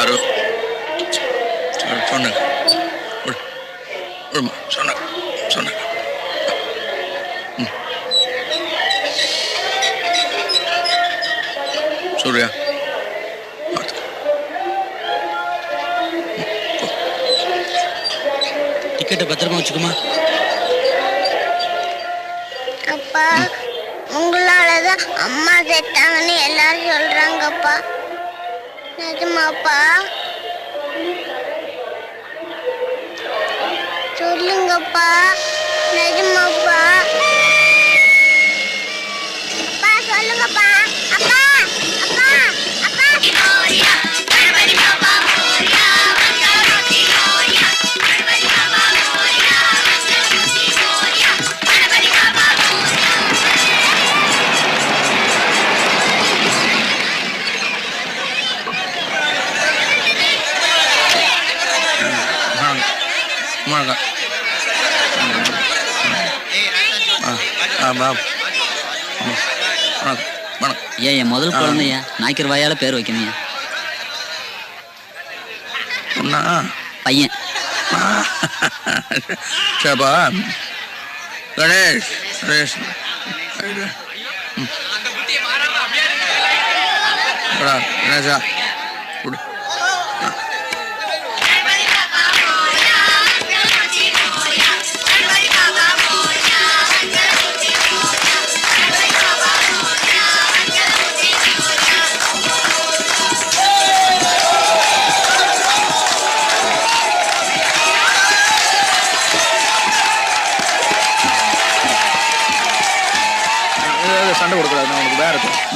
யாரோ? சொன்னாங்க சொன்னாங்க சொன்னாங்க. சூர்யா டிக்கெட்டை பத்திரமா வச்சுக்குமா. அப்பா உங்களாலதான் அம்மா செத்தாங்கன்னு எல்லாரும் சொல்றாங்கப்பா. நிஜமாப்பா சொல்லுங்கப்பா. நிஜமாப்பா. வணக்கம் ஆ ஆ வா வணக்கம். வணக்கம் ஏன் என் முதல் குழந்தைய? நாய்க்கர் வாயால பேர் வைக்கணும் ஒன்றா பையன். சரிப்பா கணேஷ். கணேஷ். கணேஷா.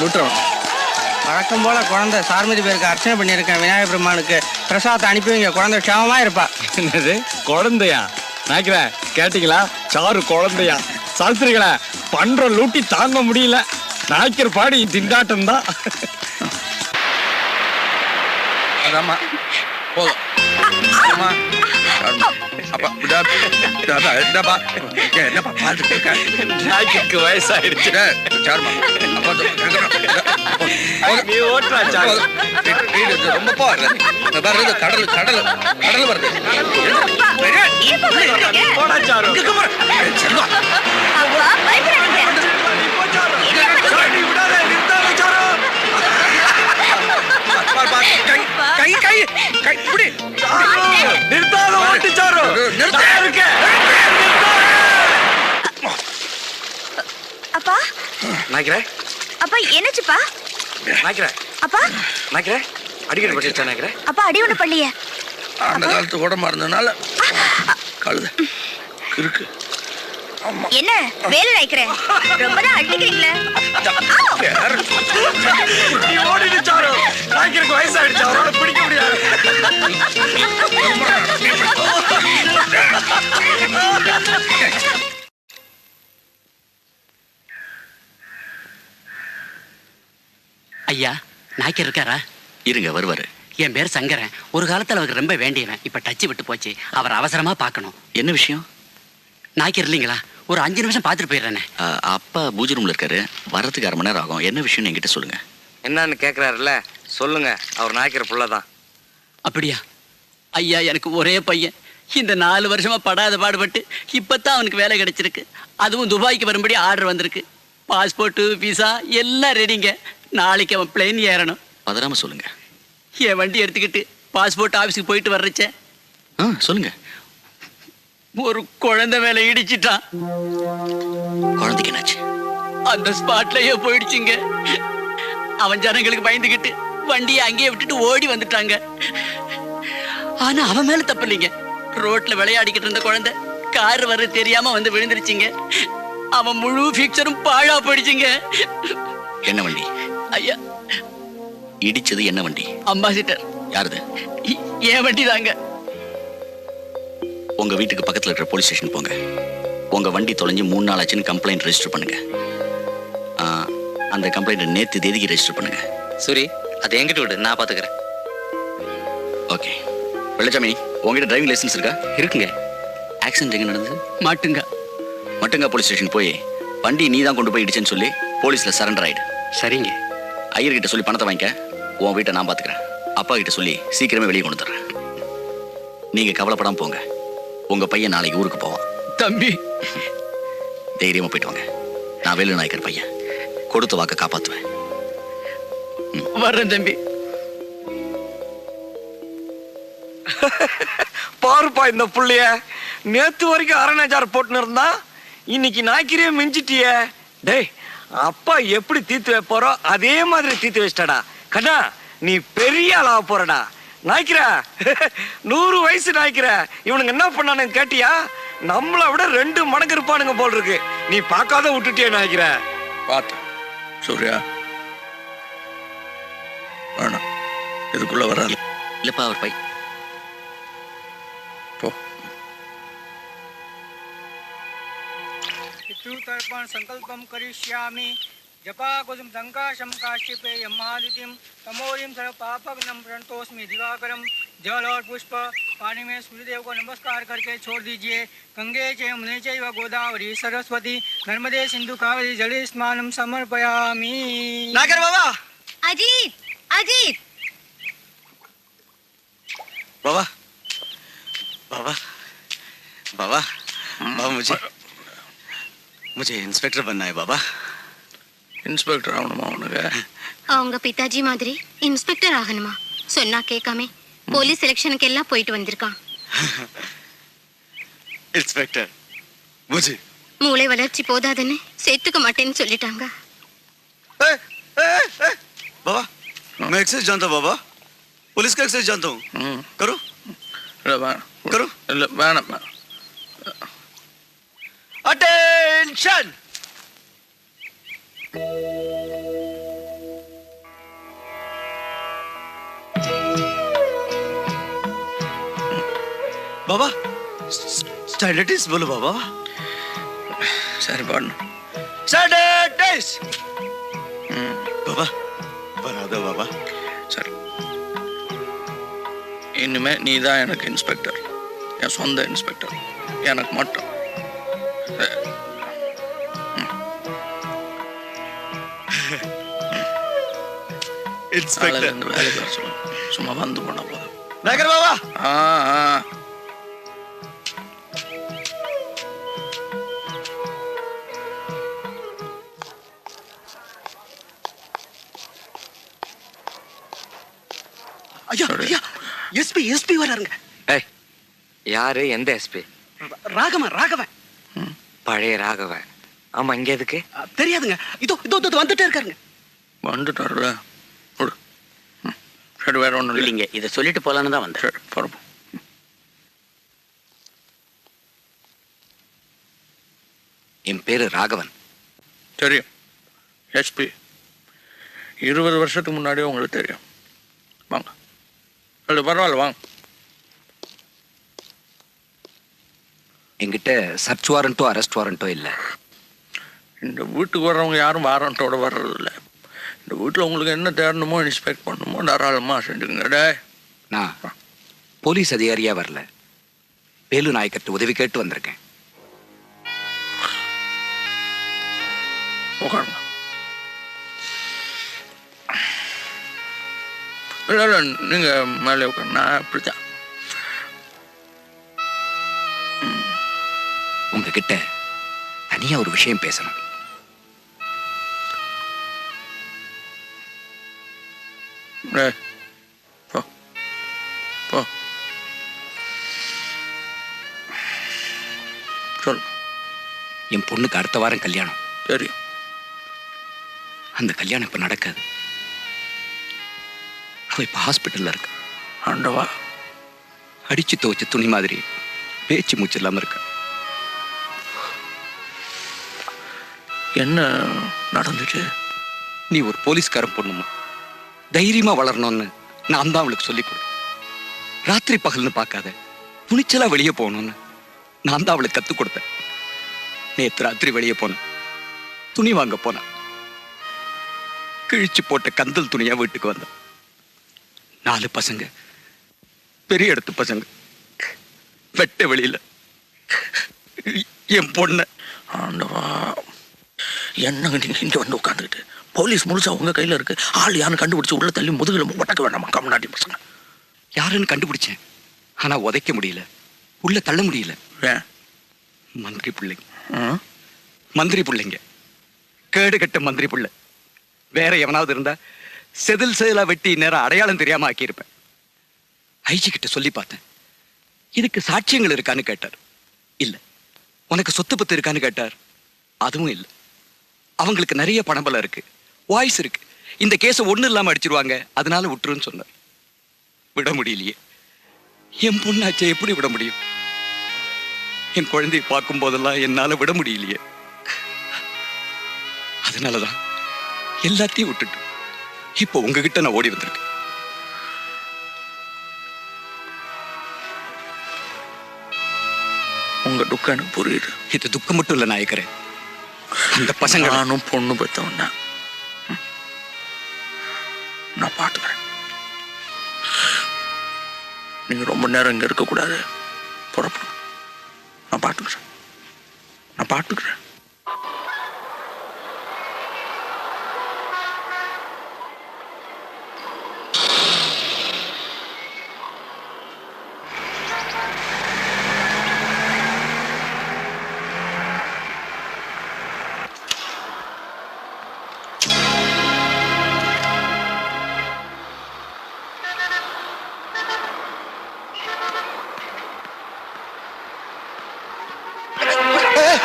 விட்டுறேன் வழக்கம் போல குழந்தை சார்மதி பேருக்கு அர்ச்சனை பண்ணியிருக்கேன். விநாயகர் பெருமானுக்கு பிரசாதத்தை அனுப்பி வைங்க குழந்தை க்ஷேமமா இருப்பா. என்னது? குழந்தையா? நாய்க்கிற கேட்டீங்களா? சாரு குழந்தையா? சாஸ்திரிகளா பண்ற லூட்டி தாங்க முடியல. நாய்க்கர் பாடி திண்டாட்டம் தான். அதாம்மா. போதும். நாய்க்கு வயசாயிடுச்சு. நீ ஓட்டுறா சாரு ரொம்ப பாரு, இது கடல் கடல் கடல் வருது போடா சாரு செல்வா. நாய்க்கிற. அப்பா என்னச்சுப்பா? நாய்க்கிற. அப்பா? நாய்க்கிற. அடிக்கடி பட்டுச்சா நாய்க்கிற? அப்பா அடி ஒண்ணு பள்ளிய அந்த காலத்து உடம்பா இருந்ததுனால கழுத. இருக்கு. என்ன? வேலை நினைக்கிறேன் ரொம்ப தான் அடிக்கிறீங்களே வேற. நீ ஓடிடு சாரு. நாய்க்கருக்கு வயசாயிடுச்சு. அவரோட பிடிக்க முடியாது. ஐயா நாய்க்கர் இருக்காரா? இருங்க வருவாரு. என் பேர் சங்கரன். ஒரு காலத்துல அவருக்கு ரொம்ப வேண்டியவன். இப்ப டச்சு விட்டு போச்சு. அவர் அவசரமா பார்க்கணும். என்ன விஷயம்? நாய்க்கர் இல்லைங்களா? ஒரு அஞ்சு நிமிஷம் பார்த்துட்டு போயிடுறேனே. அப்பா பூஜை ரூம்ல இருக்காரு. வர்றதுக்கு அரை மணி நேரம் ஆகும். என்ன விஷயம்னு என்கிட்ட சொல்லுங்க. என்னன்னு கேக்குறாருல்ல? சொல்லுங்க. அவர் நாய்க்கிற புள்ளதான் அப்படியா? ஐயா எனக்கு ஒரே பையன். இந்த நாலு வருஷமா படாத பாடுபட்டு இப்பதான் அவனுக்கு வேலை கிடைச்சிருக்கு. அதுவும் துபாய்க்கு வரும்படி ஆர்டர் வந்திருக்கு. பாஸ்போர்ட்டு விசா எல்லாம் ரெடிங்க நாளைக்கு அவன் பிளேன் ஏறணும். பதறாம சொல்லுங்க. என் வண்டி எடுத்துக்கிட்டு பாஸ்போர்ட் ஆஃபீஸுக்கு போயிட்டு வர்றச்சே. ஆ சொல்லுங்க. ஒரு குழந்தை மேல இடிச்சிட்டான். குழந்தைக்கு என்னாச்சு? அந்த ஸ்பாட்லயே போயிடுச்சுங்க. அவன் ஜனங்களுக்கு பயந்துகிட்டு வண்டியை அங்கேயே விட்டுட்டு ஓடி வந்துட்டாங்க. ஆனா அவன் மேல தப்பு இல்லைங்க. ரோட்ல விளையாடிக்கிட்டு இருந்த குழந்தை கார் வர தெரியாம வந்து விழுந்துருச்சுங்க. அவன் முழு ஃபியூச்சரும் பாழா போயிடுச்சுங்க. என்ன வண்டி? ஐயா. இடிச்சது என்ன வண்டி? அம்பாசிட்டர் யாருது? என் வண்டி தாங்க உங்க வீட்டுக்கு பக்கத்துல இருக்கிற போலீஸ் ஸ்டேஷன் போங்க. உங்க வண்டி தொலைஞ்சு மூணு நாள் ஆச்சுன்னு கம்ப்ளைண்ட் ரெஜிஸ்டர் பண்ணுங்க. அந்த கம்ப்ளைண்ட் நேத்து தேதிக்கு ரெஜிஸ்டர் பண்ணுங்க. சரி அது எங்கிட்ட விடு நான் பாத்துக்கிறேன் ஓகே. வெள்ளச்சாமி உங்ககிட்ட டிரைவிங் லைசன்ஸ் இருக்கா? இருக்குங்க. ஆக்சிடென்ட் எங்க நடந்தது? மாட்டுங்க. மட்டுங்க போலீஸ் ஸ்டேஷன் போய் வண்டி நீ தான் கொண்டு போய் இடிச்சேன்னு சொல்லி போலீஸ்ல சரண்டர் ஆயிடு. சரிங்க. ஐயர்கிட்ட சொல்லி பணத்தை வாங்கிக்க. உன் வீட்டை நான் பாத்துக்கிறேன். அப்பா கிட்ட சொல்லி சீக்கிரமே வெளியே கொண்டு தர்றேன் நீங்க கவலைப்படாம போங்க. உங்க பையன் நாளைக்கு ஊருக்கு போவான். தம்பி. தைரியமா போயிட்டு வாங்க. நான் வேலு நாயக்கர் பையன். கொடுத்த வாக்க காப்பாத்துவேன். வர்றேன் தம்பி. பாருப்பா இந்த புள்ளைய. நேத்து வரைக்கும் அரணாச்சார் போட்டுன்னு இருந்தா இன்னைக்கு நாய்க்கிரியே மிஞ்சிட்டியே. டேய் அப்பா எப்படி தீர்த்து வைப்பாரோ அதே மாதிரி தீர்த்து வச்சிட்டாடா. கண்ணா நீ பெரிய ஆளாக போறடா. நாய்க்கிற. நூறு வயசு நாய்க்கிற. இவனுங்க என்ன பண்ணானுங்க கேட்டியா? நம்மளை விட ரெண்டு மடங்கு இருப்பானுங்க போல் இருக்கு நீ பார்க்காத விட்டுட்டியே நாய்க்கிற. பார்த்து சூர்யா. வேணாம். இதுக்குள்ள வராது. இல்லப்பா அவர் போ पितृतर्पण संकल्पम करिष्यामि। जपाकुसुम संकाशम काश्यपेय महादितिम तमोरिम सर्व पापक नम प्रणतोस्मी दिवाकरम जल और पुष्प पानी में सूर्यदेव को नमस्कार करके छोड़ दीजिए। गंगे चय मुने चय व गोदावरी सरस्वती। नर्मदे सिंधु कावरी जल स्मान समर्पयामी। नागर बाबा! अजीत! अजीत! बाबा! बाबा! बाबा! बाबा मुझे मुझे इंस्पेक्टर बनना है बाबा இன்ஸ்பெக்டர் ஆகணுமா அவனுக்கு அவங்க பிதாஜி மாதிரி இன்ஸ்பெக்டர் ஆகணுமா சொன்னா கேட்காம போலீஸ் செலெக்ஷனுக்கு எல்லாம் போயிட்டு வந்திருக்கான் इंस्पेक्टर मुझे மூளை வளர்ச்சி போதாதுன்னு சேர்த்துக்க மாட்டேன்னு சொல்லிட்டாங்க ए, ए, ए, बाबा मैं एक्सरसाइज जानता हूँ बाबा पुलिस का एक्सरसाइज जानता हूँ ம் करो இல்லை வேணாம் கரு. இல்லை வேணாம் வேணாம். attention! బాబా స్టైలటిస్ బోలు బాబా సరిపడను స్టైలటిస్ బాబా வராதோ பாபா சரி இனிமே நீ தான் எனக்கு இன்ஸ்பெக்டர் என் சொந்த இன்ஸ்பெக்டர் எனக்கு மட்டும் சும்மா வந்து போனா போதும் நகர் பாபா ஐயா ஐயா எஸ்பி எஸ்பி வராருங்க ஏய் யாரு எந்த எஸ்பி ராகவன் ராகவன் பழைய ராகவன் ஆமா இங்க எதுக்கு தெரியாதுங்க இதோ இதோ இதோ வந்துட்டே இருக்காருங்க வந்துட்டாருல வேற ஒன்றும் இல்லை. இல்லைங்க இதை சொல்லிட்டு போலான்னு தான் வந்தேன். பரப்போம் என் பேரு ராகவன். தெரியும். எஸ்பி இருபது வருஷத்துக்கு முன்னாடியே உங்களுக்கு தெரியும். வாங்க. இல்லை பரவாயில்ல வாங்க. என்கிட்ட சர்ச் வாரண்ட்டோ அரெஸ்ட் வாரண்ட்டோ இல்ல. இந்த வீட்டுக்கு வர்றவங்க யாரும் வாரண்டோட வர்றதில்ல. இந்த வீட்டில் உங்களுக்கு என்ன தேடணுமோ இன்ஸ்பெக்ட் பண்ணணுமோ தாராளமாக செஞ்சுக்கங்க. டே நான் போலீஸ் அதிகாரியா வரல. வேலு நாயக்கர்ட்ட உதவி கேட்டு வந்திருக்கேன். உட்காருங்க. இல்லை இல்லை நீங்கள் மேலே உட்காரு நான் உங்ககிட்ட தனியா ஒரு விஷயம் பேசணும். டேய் போ போ சொல் என் பொண்ணுக்கு அடுத்த வாரம் கல்யாணம். தெரியும் அந்த கல்யாணம் இப்ப நடக்காது. அவ இப்ப ஹாஸ்பிட்டல்ல இருக்கு. ஆண்டவா. அடிச்சு துவைச்ச துணி மாதிரி பேச்சு மூச்சு இல்லாம இருக்கு. என்ன நடந்துச்சு? நீ ஒரு போலீஸ்காரன் பொண்ணுமா? தைரியமா வளரணும்னு நான் தான் அவளுக்கு சொல்லிக் கொடு. ராத்திரி பகல்னு பார்க்காத துணிச்சலா வெளியே போகணும்னு நான் தான் அவளுக்கு கத்துக் கொடுத்தேன். நேத்து ராத்திரி வெளியே போனேன். துணி வாங்க போனேன். கிழிச்சு போட்ட கந்தல் துணியா வீட்டுக்கு வந்தேன். நாலு பசங்க பெரிய இடத்து பசங்க வெட்ட வெளியில என் பொண்ணு. ஆண்டவா. என்னங்க நீங்க இங்க வந்து உட்காந்துக்கிட்டு போலீஸ் முழுசா உங்க கையில இருக்கு. ஆள் யாரும் கண்டுபிடிச்சு உள்ள தள்ளி முதுகுல ஒட்டக்க வேண்டாமா கம்நாட்டி பசங்க? யாருன்னு கண்டுபிடிச்சேன். ஆனா உதைக்க முடியல. உள்ள தள்ள முடியல. ஏன் மந்திரி பிள்ளைங்க? மந்திரி பிள்ளைங்க. கேடு கட்ட மந்திரி பிள்ளை. வேற எவனாவது இருந்தா செதில் செதிலா வெட்டி நேரம் அடையாளம் தெரியாம ஆக்கியிருப்பேன். ஐஜி கிட்ட சொல்லி பார்த்தேன். இதுக்கு சாட்சியங்கள் இருக்கான்னு கேட்டார். இல்ல. உனக்கு சொத்து பத்து இருக்கான்னு கேட்டார். அதுவும் இல்ல. அவங்களுக்கு நிறைய பணபலம் இருக்கு. வாய்ஸ் இருக்கு. இந்த கேஸை ஒண்ணு இல்லாம அடிச்சிருவாங்க. அதனால விட்டுருன்னு சொன்னார். விட முடியலையே. என் பொண்ணாச்சே எப்படி விட முடியும்? என் குழந்தையை பார்க்கும் போதெல்லாம் என்னால விட முடியலையே. அதனாலதான் எல்லாத்தையும் விட்டுட்டு இப்போ உங்ககிட்ட நான் ஓடி வந்திருக்கேன். உங்க துக்கம் புரியுது. இது துக்கம் மட்டும் இல்ல நாயக்கரே அந்த பசங்க நானும் பொண்ணு பெற்றவன் தான் நான் பார்த்துக்கிறேன் நீங்க ரொம்ப நேரம் இங்க இருக்கக்கூடாது. புறப்படும். நான் பார்த்துக்கிறேன். நான் பார்த்துக்கிறேன்.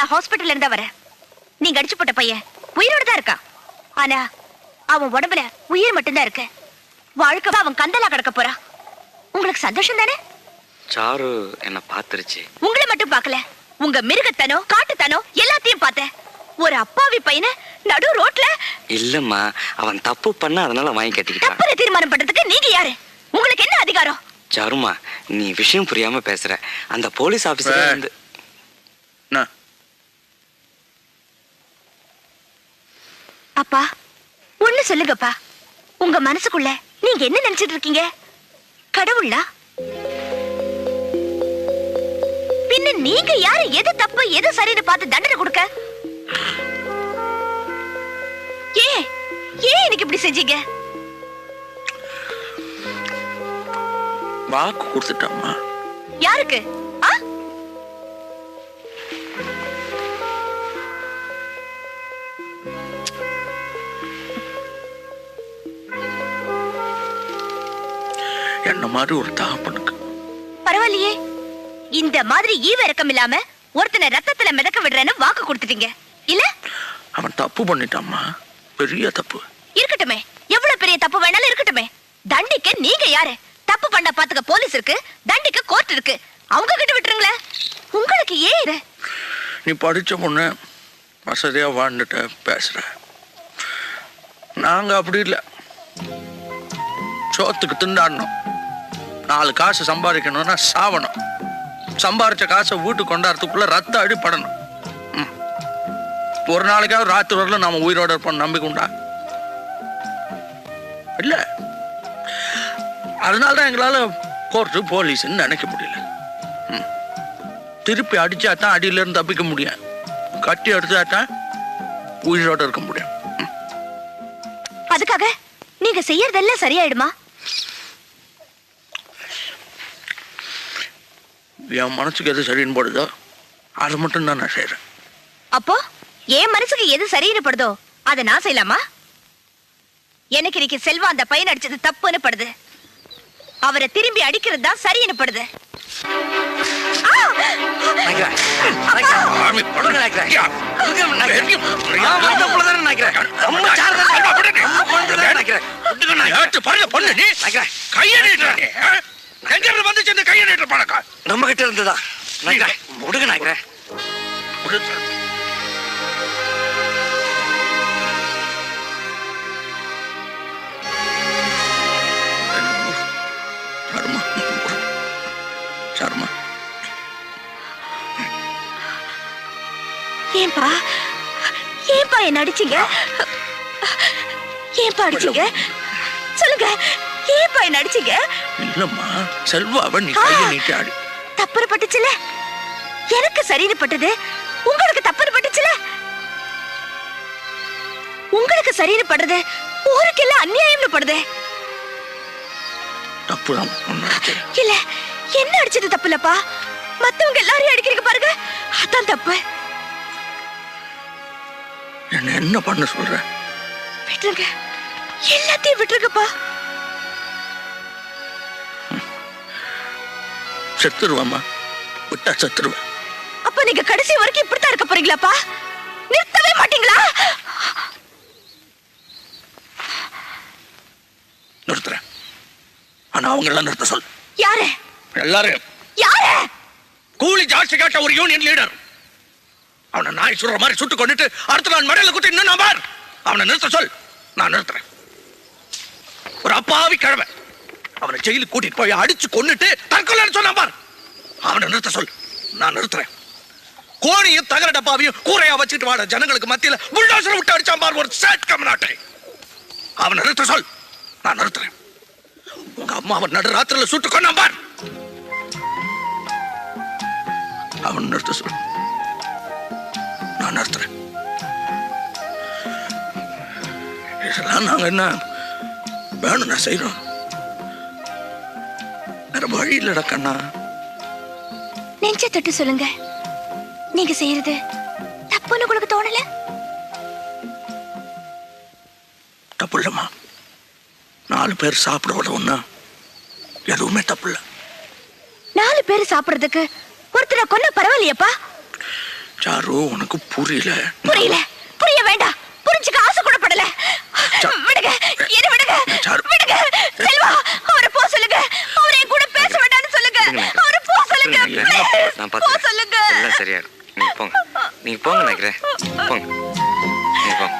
நான் ஹாஸ்பிட்டல்ல இருந்தா வரேன். நீங்க அடிச்சு போட்ட பையன் உயிரோட தான் இருக்கான். ஆனா அவன் உடம்புல உயிர் மட்டும்தான் இருக்கு. வாழ்க்கை அவன் கந்தலா கிடக்க போறான். உங்களுக்கு சந்தோஷம் தானே? சாரு என்ன பாத்துருச்சு உங்களை மட்டும் பார்க்கல. உங்க மிருகத்தனோ காட்டுத்தனோ எல்லாத்தையும் பார்த்தேன். ஒரு அப்பாவி பையனை நடு ரோட்ல இல்லம்மா அவன் தப்பு பண்ண அதனால வாங்கி கட்டிக்கிட்டான். தப்புல தீர்மானம் பண்றதுக்கு நீங்க யாரு? உங்களுக்கு என்ன அதிகாரம்? சாருமா நீ விஷயம் புரியாம பேசுற. அந்த போலீஸ் ஆபீசர். வந்து என்ன அப்பா ஒண்ணு சொல்லுங்கப்பா. உங்க மனசுக்குள்ள நீங்க என்ன நினைச்சிட்டு இருக்கீங்க? கடவுளா? பின்ன நீங்க யாரு? எது தப்பு? எது சரின்னு பார்த்து தண்டனை கொடுக்க? ஏன்? ஏன் எனக்கு இப்படி செஞ்சீங்க? வாக்கு கொடுத்துட்டாம்மா. யாருக்கு? என்ன மாதிரி ஒரு தகப்பனுக்கு பரவாயில்லையே. இந்த மாதிரி ஈவ இறக்கம் இல்லாம ஒருத்தனை ரத்தத்துல மிதக்க விடுறேன்னு வாக்கு கொடுத்துட்டீங்க. இல்ல? அவன் தப்பு பண்ணிட்டாம்மா பெரிய தப்பு. இருக்கட்டுமே. எவ்வளவு பெரிய தப்பு வேணாலும் இருக்கட்டுமே. தண்டிக்க நீங்க யாரு? தப்பு பண்ண பாத்துக்க போலீஸ் இருக்கு. தண்டிக்க கோர்ட் இருக்கு. அவங்க கிட்ட விட்டுருங்களேன். உங்களுக்கு ஏன் இது? நீ படிச்ச பொண்ணு வசதியா வாழ்ந்துட்ட பேசுற. நாங்க அப்படி இல்லை. சோத்துக்கு திண்டாடணும். நாலு காசு சம்பாதிக்கணும்னா சாவணும். சம்பாரிச்ச காசை வீட்டுக்கு கொண்டாடுறதுக்குள்ள ரத்த அடிப்படணும் ம். ஒரு நாளைக்காவது ராத்திரி வரல நாம உயிரோட இருப்போம் நம்பிக்கை உண்டா இல்ல. அதனால தான் எங்களால கோர்ட்டு போலீஸ்ன்னு நினைக்க முடியல. ம். திருப்பி அடிச்சா தான் அடியில இருந்து தப்பிக்க முடியும். கட்டி அடிச்சா தான் உயிரோட இருக்க முடியும். ம். அதுக்காக நீங்க செய்யறதெல்லாம் சரியாயிடுமா? என் மனசுக்கு எது சரின்னு போடுதோ அதை மட்டும் தான் நான் செய்றேன் அப்போ என் மனசுக்கு எது சரின்னு படுதோ அதை நான் செய்யலாமா எனக்கு இன்னைக்கு செல்வா அந்த பையன் அடிச்சது தப்புன்னு படுது அவரை திரும்பி அடிக்கிறது தான் சரின்னு படுது. கையை? எங்க இருந்து வந்துச்சு கையை நீட்டு பழக்கம். நம்ம கிட்ட இருந்துதா முடுங்க நாங்க சர்மா. ஏன்பா? ஏன்பா என்ன அடிச்சீங்க? ஏன்பா அடிச்சீங்க? சொல்லுங்க ஏன்பா என்ன அடிச்சீங்க? இல்லம்மா. செல்வாவை நீ கையை நீட்டி ஆடி. தப்புன்னு பட்டுச்சுல? எனக்கு சரின்னு பட்டது. உங்களுக்கு தப்புன்னு பட்டுச்சுல? உங்களுக்கு சரின்னு படுறது ஊருக்கெல்லாம் அநியாயம்னு படுது. தப்பு தான் இல்ல என்ன அடிச்சது தப்பு இல்லப்பா மத்தவங்க எல்லாரையும் அடிக்கிறீங்க பாருங்க அதான் தப்பு. என்ன என்ன பண்ண சொல்ற? விட்டுருங்க. எல்லாத்தையும் விட்டுருங்கப்பா. செத்துருவேம்மா. விட்டா செத்துருவேன். அப்ப நீங்க கடைசி வரைக்கும் இப்படித்தான் இருக்க போறீங்களாப்பா? நிறுத்தவே மாட்டீங்களா? நிறுத்துறேன். ஆனா அவங்க எல்லாம் நிறுத்த சொல் யாரு? எல்லாரும் யாரு? கூலி ஜாஸ்தி காட்ட ஒரு யூனியன் லீடர் அவனை நாய் சுடுற மாதிரி சுட்டு கொண்டுட்டு அடுத்த நாள் மடையில குத்தி இன்னும் நான் பார். அவனை நிறுத்த சொல் நான் நிறுத்துறேன். ஒரு அப்பாவி கிழமை அவனை ஜெயிலுக்கு கூட்டிட்டு போய் அடிச்சு கொன்னுட்டு தற்கொலைன்னு சொன்னான் பார். அவனை நிறுத்த சொல். நான் நிறுத்துறேன். கோணியும் தகர டப்பாவையும் கூரையா வச்சுட்டு வாட. ஜனங்களுக்கு மத்தியில புல்டோசர் விட்டு அடிச்சான் பார் ஒரு சேட் கம்நாட்டை. அவனை நிறுத்த சொல். நான் நிறுத்துறேன். உங்க அம்மா அவன் நடு ராத்திரில சுட்டு கொண்டான் பார். அவன் நிறுத்த சொல். நான் நிறுத்துறேன். இதெல்லாம் நாங்க என்ன வேணும் நான் செய்யறோம் வழி இல்லடா கண்ணா. நெஞ்ச தொட்டு சொல்லுங்க. நீங்க செய்யறது தப்புன்னு உங்களுக்கு தோணல? தப்பு இல்லம்மா நாலு பேர் சாப்பிட விடவுன்னா எதுவுமே தப்பு இல்லை நாலு பேர் சாப்பிடுறதுக்கு ஒருத்தரை கொன்ன பரவாயில்லையப்பா? சாரு உனக்கு புரியல. புரியல. புரிய வேண்டாம். புரிஞ்சுக்க ஆசை கூட படல. விடுங்க. என்ன விடுங்க. விடுங்க. செல்வா அவரை நான் பார்த்து சொல்லுங்க. எல்லாம் சரியாயிடும் நீங்க போங்க. போங்க நினைக்கிறேன். போங்க. நீங்க போங்க.